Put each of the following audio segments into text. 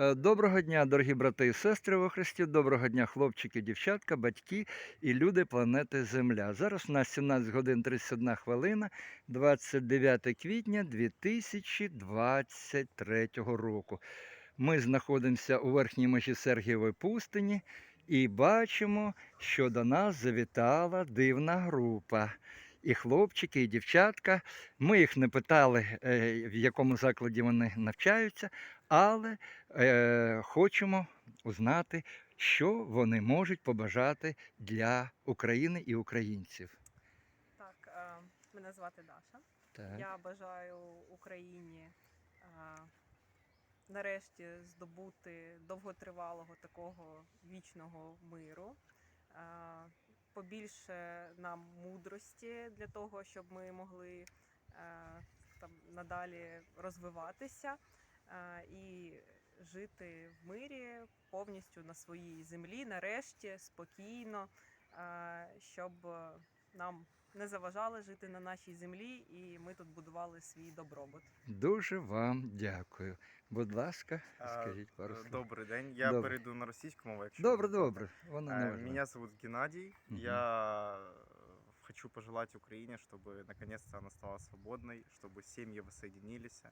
Е, Доброго дня, дорогі брати і сестри во Христі. Доброго дня, хлопчики, дівчатка, батьки і люди планети Земля. Зараз у нас 17 годин 31 хвилина, 29 квітня 2023 року. Ми знаходимося у верхній межі Сергієвої пустині і бачимо, що до нас завітала дивна група. І хлопчики, і дівчатка. Ми їх не питали, е, в якому закладі вони навчаються, але е, хочемо узнати, що вони можуть побажати для України і українців. Так, е, мене звати Даша. Так. Я бажаю Україні нарешті здобути довготривалого такого вічного миру. Побільше нам мудрості для того, щоб ми могли е, там надалі розвиватися е, і жити в мирі повністю на своїй землі, нарешті спокійно, е, щоб нам не заважали жити на нашій землі, і ми тут будували свій добробут. Дуже вам дякую. Будь ласка, А, скажіть пару Э, слов. Добрий день. Я Добре. перейду на російську мову. якщо Добре, ви дозволите. добре. Воно не Э, важливо. Меня зовут Геннадий. Мгм. Я э, хочу пожелать Украине, чтобы наконец-то она стала свободной, чтобы семьи воссоединились,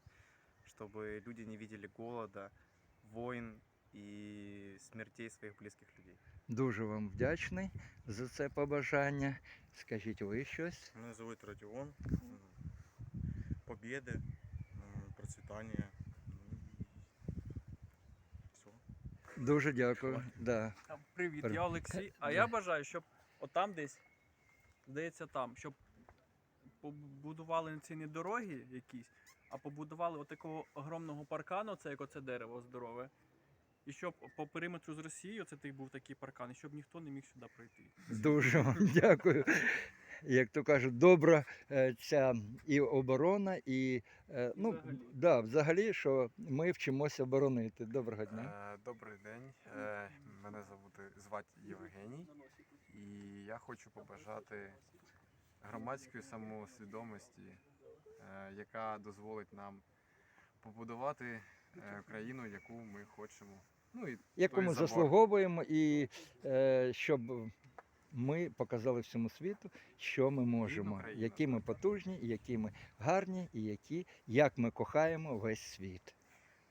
чтобы люди не видели голода, войн и смертей своих близких людей. Дуже вам вдячний за це побажання. Скажіть ви щось. Мене звуть Радіон. М, Побєди, процвітання. Все. Дуже дякую. Да. Привіт, Привіт. я Олексій. А я бажаю, щоб отам десь, здається, там, щоб побудували ці не дороги якісь, а побудували отакого огромного паркану, це як оце дерево здорове. І щоб по периметру з Росією це той був такий паркан, і щоб ніхто не міг сюди пройти. Дуже вам дякую. Як то кажуть, добра е, ця і оборона, і е, ну, Взагалі. да, взагалі, що ми вчимося боронити. Доброго дня. Е, Добрий день. Мене звати звати Євгеній, і я хочу побажати громадської самосвідомості, яка дозволить нам побудувати країну, яку ми хочемо. Ну і Яку ми заслуговуємо, і е, щоб ми показали всьому світу, що ми можемо, які ми потужні, які ми гарні, і які, як ми кохаємо весь світ.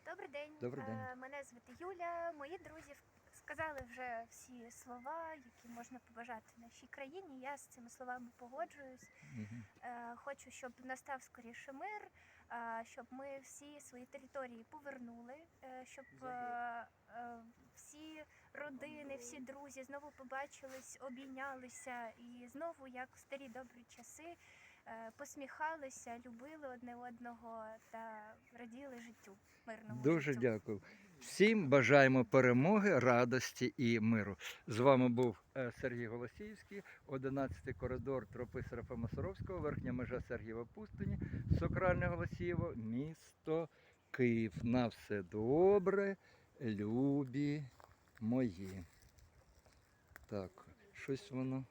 Добрий день. Добрий день. Е, Мене звати Юля. Мої друзі в- сказали вже всі слова, які можна побажати нашій країні. Я з цими словами погоджуюсь. Е, Хочу, щоб настав скоріше мир, е, щоб ми всі свої території повернули, е, щоб всі родини, всі друзі знову побачились, обійнялися і знову, як в старі добрі часи, посміхалися, любили одне одного та раділи життю мирному. Дуже життю. дякую. Всім бажаємо перемоги, радості і миру. З вами був е, Сергій Голосіївський, 11-й коридор тропи Серафима Саровського, верхня межа Сергієва пустині, Сокральне Голосіїво, місто Київ. На все добре, любі мої. Так, щось воно.